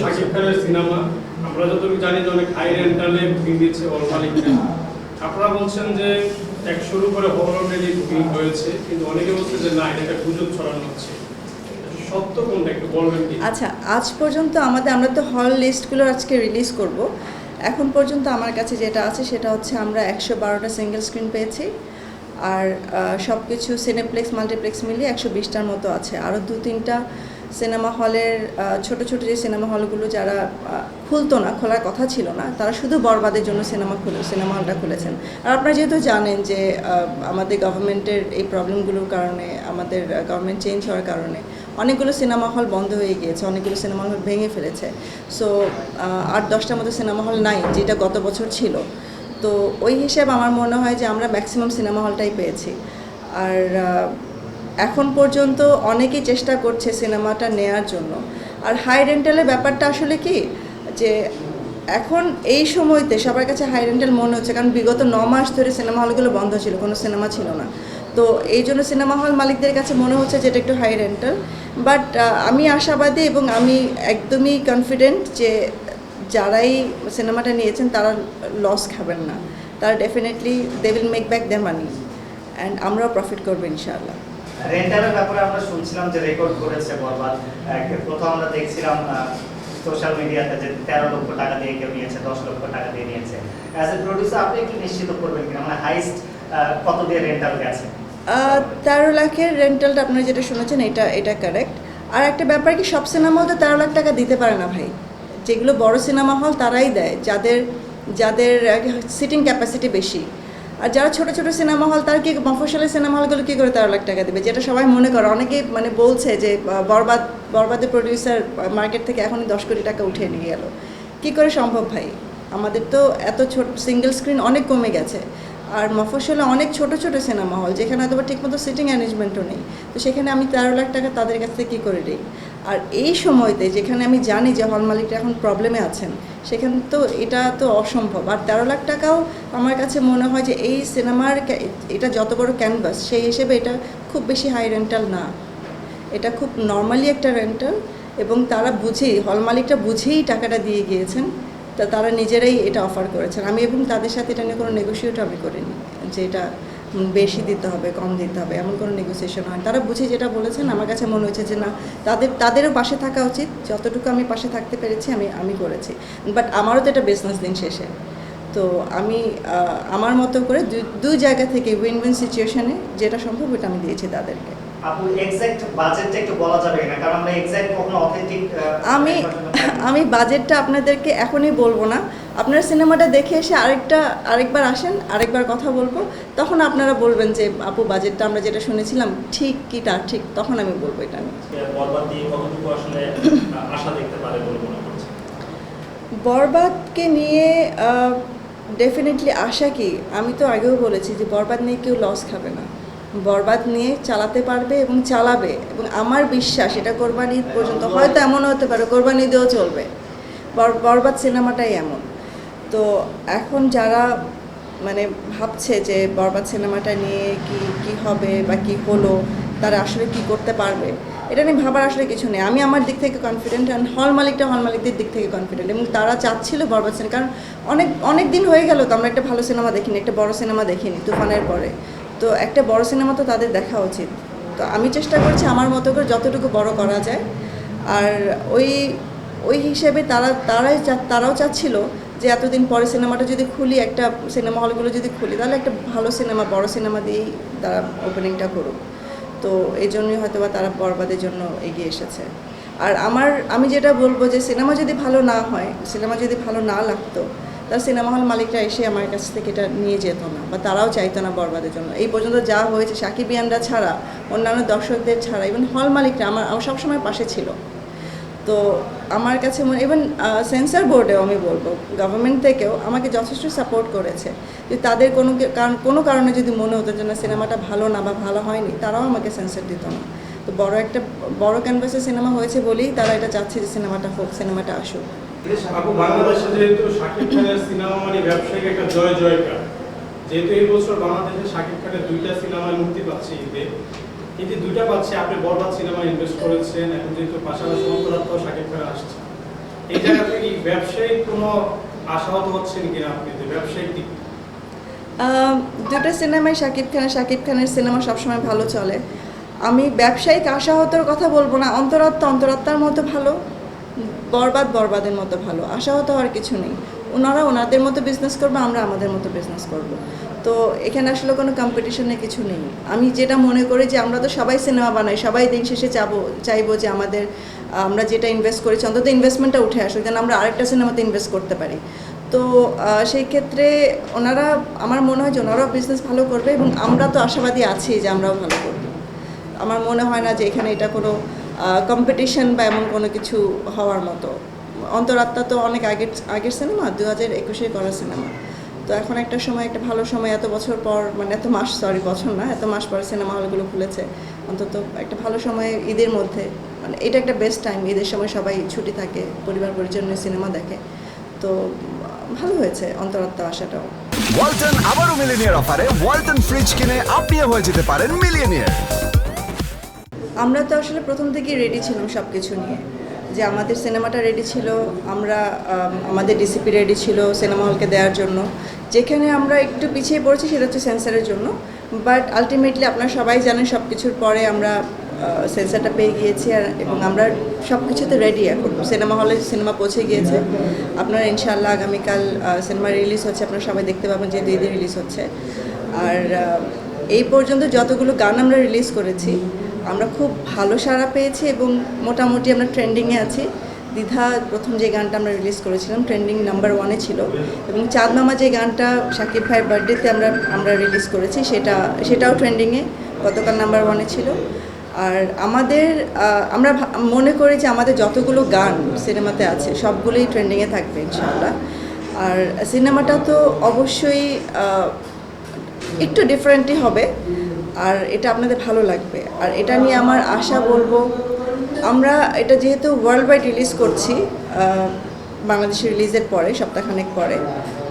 শাকিব খানের সিনেমা, আমরা যতটুকু জানি যে অনেক হাই রেন্টালে বুকিং আপনারা বলছেন যে একশোর উপরে বুকিং হয়েছে, কিন্তু অনেকে বলছে যে না, এটা গুজব ছড়ানো হচ্ছে। আচ্ছা আজ পর্যন্ত আমাদের, আমরা তো হল লিস্টগুলো আজকে রিলিজ করব। এখন পর্যন্ত আমার কাছে যেটা আছে, সেটা হচ্ছে আমরা একশো বারোটা সিঙ্গেল স্ক্রিন পেয়েছি। আর সব কিছু সিনেপ্লেক্স মাল্টিপ্লেক্স মিলিয়ে একশো বিশটার মতো আছে। আরও দু তিনটা সিনেমা হলের ছোট ছোট যে সিনেমা হলগুলো যারা খুলতো না, খোলার কথা ছিল না, তারা শুধু বরবাদের জন্য সিনেমা খুলে, সিনেমা হলটা খুলেছেন। আর আপনারা যেহেতু জানেন যে আমাদের গভর্নমেন্টের এই প্রবলেমগুলোর কারণে, আমাদের গভর্নমেন্ট চেঞ্জ হওয়ার কারণে অনেকগুলো সিনেমা হল বন্ধ হয়ে গিয়েছে, অনেকগুলো সিনেমা হল ভেঙে ফেলেছে। সো আট দশটার মতো সিনেমা হল নাই, যেটা গত বছর ছিল। তো ওই হিসেবে আমার মনে হয় যে আমরা ম্যাক্সিমাম সিনেমা হলটাই পেয়েছি। আর এখন পর্যন্ত অনেকেই চেষ্টা করছে সিনেমাটা নেয়ার জন্য। আর হাই রেন্টালের ব্যাপারটা আসলে কি? যে এখন এই সময়তে সবার কাছে হাই রেন্টাল মনে হচ্ছে, কারণ বিগত ন মাস ধরে সিনেমা হলগুলো বন্ধ ছিল, কোনো সিনেমা ছিল না। তো এই জন্য সিনেমা হল মালিকদের কাছে মনে হচ্ছে যে এটা একটু হাই রেন্টাল বাট আমি আশাবাদী এবং আমি একদমই কনফিডেন্ট যে যারাই সিনেমাটা নিয়েছেন তারা লস খাবেন না। তারা definitely they will make back the money and আমরাও প্রফিট করব ইনশাআল্লাহ। রেন্টালের ব্যাপারে আমরা শুনছিলাম যে রেকর্ড করেছে বরবাদ। প্রথম আমরা দেখছিলাম সোশ্যাল মিডিয়াতে যে তেরো লক্ষ টাকা দিয়ে কেউ নিয়েছে, দশ লক্ষ টাকা দিয়ে নিয়েছে। অ্যাজ এ প্রডিউসার আপনি একটু নিশ্চিত করবেন কিনা? মানে হাইস্ট কত দিয়ে রেন্টাল গেছে? তেরো লাখের রেন্টালটা আপনারা যেটা শুনেছেন, এটা এটা কারেক্ট আর একটা ব্যাপার কি, সব সিনেমা হল তো তেরো লাখ টাকা দিতে পারে না ভাই। যেগুলো বড় সিনেমা হল তারাই দেয়। যাদের যাদের সিটিং ক্যাপাসিটি বেশি। আর যারা ছোট ছোট সিনেমা হল, তারা কি মফসলের সিনেমা হলগুলো কী করে তেরো লাখ টাকা দেবে? যেটা সবাই মনে করে। অনেকেই মানে বলছে যে বরবাদ, বরবাদের প্রডিউসার মার্কেট থেকে এখনই দশ কোটি টাকা উঠিয়ে নিয়ে গেল। কী করে সম্ভব ভাই? আমাদের তো এত ছোট সিঙ্গেল স্ক্রিন অনেক কমে গেছে। আর মফস্বলে অনেক ছোট ছোট সিনেমা হল, যেখানে হয়তো ঠিকমতো সিটিং অ্যারেঞ্জমেন্টও নেই। তো সেখানে আমি তেরো লাখ টাকা তাদের কাছ থেকে কী করে দিই? আর এই সময়তে যেখানে আমি জানি যে হল মালিকটা এখন প্রবলেমে আছেন, সেখানে তো এটা তো অসম্ভব। আর তেরো লাখ টাকাও আমার কাছে মনে হয় যে এই সিনেমার এটা যত বড় ক্যানভাস সেই হিসেবে এটা খুব বেশি হাই রেন্টাল না। এটা খুব নর্মালি একটা রেন্টাল এবং তারা বুঝেই, হল মালিকটা বুঝেই টাকাটা দিয়ে গিয়েছেন, তা তারা নিজেরাই এটা অফার করেছেন। আমি এবং তাদের সাথে এটা নিয়ে কোনো নেগোসিয়েট আমি করিনি যে এটা বেশি দিতে হবে, কম দিতে হবে, এমন কোনো নেগোসিয়েশন হয় তারা বুঝে যেটা বলেছেন, আমার কাছে মনে হয়েছে যে না, তাদের, তাদেরও পাশে থাকা উচিত, যতটুকু আমি পাশে থাকতে পেরেছি, আমি আমি করেছি। বাট আমারও তো এটা বিজনেস দিন শেষে। তো আমি আমার মতো করে দু দুই জায়গা থেকে উইন উইন সিচুয়েশনে যেটা সম্ভব ওটা আমি দিয়েছি তাদেরকে। আপু এক্সাক্ট বাজেটটা একটু বলা যাবে কিনা কারণ আমরা এক্সাক্ট কখনো অথেন্টিক আমি আমি বাজেটটা আপনাদেরকে এখনই বলব না। আপনারা সিনেমাটা দেখে এসে আরেকটা আরেকবার আসেন আরেকবার কথা বলব। তখন আপনারা বলবেন যে আপু বাজেটটা আমরা যেটা শুনেছিলাম ঠিক কি তা ঠিক? তখন আমি বলব এটা বরবাদকে নিয়ে ডেফিনেটলি আশা কি? আমি তো আগেও বলেছি যে বরবাদ নিয়ে কেউ লস খাবে না। বরবাদ নিয়ে চালাতে পারবে এবং চালাবে। এবং আমার বিশ্বাস এটা কোরবানি পর্যন্ত, হয়তো এমনও হতে পারে, কোরবানি ঈদেও চলবে। বর- বরবাদ সিনেমাটাই এমন। তো এখন যারা মানে ভাবছে যে বরবাদ সিনেমাটা নিয়ে কি কি হবে বা কি হলো, তারা আসলে কি করতে পারবে, এটা নিয়ে ভাবার আসলে কিছু নেই। আমি আমার দিক থেকে কনফিডেন্ট অ্যান্ড হল মালিকটা হল মালিকদের দিক থেকে কনফিডেন্ট এবং তারা চাচ্ছিল বরবাদ সিনেমা, কারণ অনেক অনেক দিন হয়ে গেল তো আমরা একটা ভালো সিনেমা দেখিনি, একটা বড় সিনেমা দেখিনি, তুফানের পরে। তো একটা বড় সিনেমা তো তাদের দেখা উচিত। তো আমি চেষ্টা করছি আমার মতো করে যতটুকু বড় করা যায়। আর ওই ওই হিসেবে তারা, তারাই তারাও চাচ্ছিল যে এতদিন পরে সিনেমাটা যদি খুলি, একটা সিনেমা হলগুলো যদি খুলি, তাহলে একটা ভালো সিনেমা, বড় সিনেমা দিয়েই তারা ওপেনিংটা করুক। তো এই জন্যই হয়তো বা তারা বরবাদের জন্য এগিয়ে এসেছে। আর আমার, আমি যেটা বলব যে সিনেমা যদি ভালো না হয়, সিনেমা যদি ভালো না লাগতো তাহলে সিনেমা হল মালিকরা এসে আমার কাছ থেকে এটা নিয়ে যেত না, বা তারাও চাইতো না বরবাদের জন্য। এই পর্যন্ত যা হয়েছে সাকিবিয়ানরা ছাড়া, অন্যান্য দর্শকদের ছাড়া ইভেন হল মালিকরা আমার সবসময় পাশে ছিল। তো আমার কাছে মনে ইভেন সেন্সার বোর্ডেও আমি বলব গভর্নমেন্ট থেকেও আমাকে যথেষ্ট সাপোর্ট করেছে। যে তাদের কোনো কারণ, কোনো কারণে যদি মনে হতো যে না, সিনেমাটা ভালো না বা ভালো হয়নি, তারাও আমাকে সেন্সার দিত না। তো বড় একটা, বড় ক্যানভাসে সিনেমা হয়েছে বলেই তারা এটা চাচ্ছে যে সিনেমাটা হোক, সিনেমাটা আসুক। আপু, বাংলাদেশে যেহেতু শাকিব খানের সিনেমা মানে ব্যবসায়িক একটা জয় জয়কার, যেহেতু এই বছর বাংলাদেশে শাকিব খানের দুইটা সিনেমায় মুক্তি পাচ্ছে ঈদে দুইটা পাচ্ছে, আপনি বরবাদ সিনেমা ইনভেস্ট করেছেন, এখন যেহেতু পাশাপাশি শাকিব খান আসছে। এই জায়গা থেকে ব্যবসায়িক কোনো আশাহত হচ্ছেন কিনা আপনি, যে ব্যবসায়িক দিক? দুটো সিনেমায় শাকিব খানের শাকিব খানের সিনেমা সবসময় ভালো চলে। আমি ব্যবসায়িক আশাহতর কথা বলব না, অন্তরাত্মা অন্তরাত্মার মতো ভালো। বরবাদ বরবাদের মতো ভালো, আশাহত হওয়ার কিছু নেই। ওনারা ওনাদের মতো বিজনেস করবে, আমরা আমাদের মতো বিজনেস করব। তো এখানে আসলে কোনো কম্পিটিশনে কিছু নেই। আমি যেটা মনে করি যে আমরা তো সবাই সিনেমা বানাই, সবাই দিন শেষে চাবো, চাইব যে আমাদের, আমরা যেটা ইনভেস্ট করেছি, অন্তত ইনভেস্টমেন্টটা উঠে আসুক, যেন আমরা আরেকটা সিনেমাতে ইনভেস্ট করতে পারি। তো সেই ক্ষেত্রে ওনারা, আমার মনে হয় যে ওনারাও বিজনেস ভালো করবে এবং আমরা তো আশাবাদী আছি যে আমরাও ভালো করব। আমার মনে হয় না যে এখানে এটা কোনো কম্পিটিশন বা এমন কোনো কিছু হওয়ার মতো। অন্তরাত্মা তো অনেক আগের আগের সিনেমা দু হাজার একুশে করা সিনেমা তো এখন একটা সময়, একটা ভালো সময়, এত বছর পর মানে এত মাস সরি বছর না, এত মাস পর সিনেমা হলগুলো খুলেছে। অন্তত একটা ভালো সময় ঈদের মধ্যে মানে এটা একটা বেস্ট টাইম ঈদের সময় সবাই ছুটি থাকে, পরিবার পরিজন নিয়ে সিনেমা দেখে। তো ভালো হয়েছে অন্তরাত্মা আসাটাও। ওয়ালটন আবারও মিলিনিয়ার অফারে ওয়ালটন ফ্রিজ কিনে আপনিও হয়ে যেতে পারেন মিলিয়নিয়ার আমরা তো আসলে প্রথম থেকেই রেডি ছিলাম সব কিছু নিয়ে। যে আমাদের সিনেমাটা রেডি ছিল, আমরা আমাদের ডিসিপি রেডি ছিল সিনেমা হলকে দেওয়ার জন্য। যেখানে আমরা একটু পিছিয়ে পড়েছি সেটা হচ্ছে সেন্সারের জন্য। বাট আলটিমেটলি আপনারা সবাই জানেন সব কিছুর পরে আমরা সেন্সারটা পেয়ে গিয়েছি আর, এবং আমরা সব কিছুতে রেডি এখন। সিনেমা হলে সিনেমা পৌঁছে গিয়েছে। আপনারা ইনশাআল্লাহ আগামীকাল সিনেমা রিলিজ হচ্ছে, আপনারা সবাই দেখতে পাবেন যে দুই দিন রিলিজ হচ্ছে। আর এই পর্যন্ত যতগুলো গান আমরা রিলিজ করেছি আমরা খুব ভালো সাড়া পেয়েছি এবং মোটামুটি আমরা ট্রেন্ডিংয়ে আছি। দ্বিধা প্রথম যে গানটা আমরা রিলিজ করেছিলাম ট্রেন্ডিং নাম্বার ওয়ানে ছিল এবং চাঁদ মামা যে গানটা সাকিব ভাইয়ের বার্থডেতে আমরা আমরা রিলিজ করেছি, সেটা, সেটাও ট্রেন্ডিংয়ে গতকাল নাম্বার ওয়ানে ছিল। আর আমাদের আমরা মনে করি যে আমাদের যতগুলো গান সিনেমাতে আছে, সবগুলোই ট্রেন্ডিংয়ে থাকবে ইনশাআল্লাহ। আর সিনেমাটা তো অবশ্যই একটু ডিফারেন্টই হবে আর এটা আপনাদের ভালো লাগবে। আর এটা নিয়ে আমার আশা বলব, আমরা এটা যেহেতু ওয়ার্ল্ড ওয়াইড রিলিজ করছি বাংলাদেশে রিলিজের পরে, সপ্তাহখানেক পরে,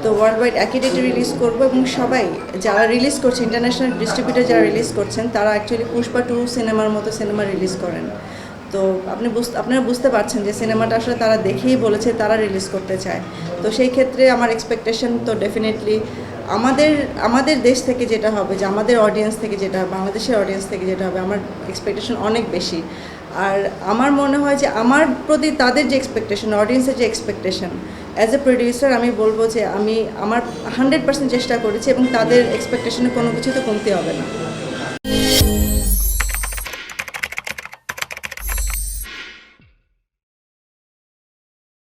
তো ওয়ার্ল্ড ওয়াইড একই ডেটে রিলিজ করব এবং সবাই যারা রিলিজ করছে ইন্টারন্যাশনাল ডিস্ট্রিবিউটার যারা রিলিজ করছেন, তারা অ্যাকচুয়ালি পুষ্পা টু সিনেমার মতো সিনেমা রিলিজ করেন। তো আপনি বুঝতে আপনারা বুঝতে পারছেন যে সিনেমাটা আসলে তারা দেখেই বলেছে তারা রিলিজ করতে চায়। তো সেই ক্ষেত্রে আমার এক্সপেকটেশন তো ডেফিনেটলি আমাদের আমাদের দেশ থেকে যেটা হবে, যে আমাদের অডিয়েন্স থেকে যেটা হবে, বাংলাদেশের অডিয়েন্স থেকে যেটা হবে, আমার এক্সপেকটেশন অনেক বেশি। আর আমার মনে হয় যে আমার প্রতি তাদের যে এক্সপেকটেশন অডিয়েন্সের যে এক্সপেকটেশন অ্যাজ এ প্রডিউসার আমি বলব যে আমি, আমার হান্ড্রেড পার্সেন্ট চেষ্টা করেছি এবং তাদের এক্সপেকটেশনে কোনো কিছু তো কমতে হবে না।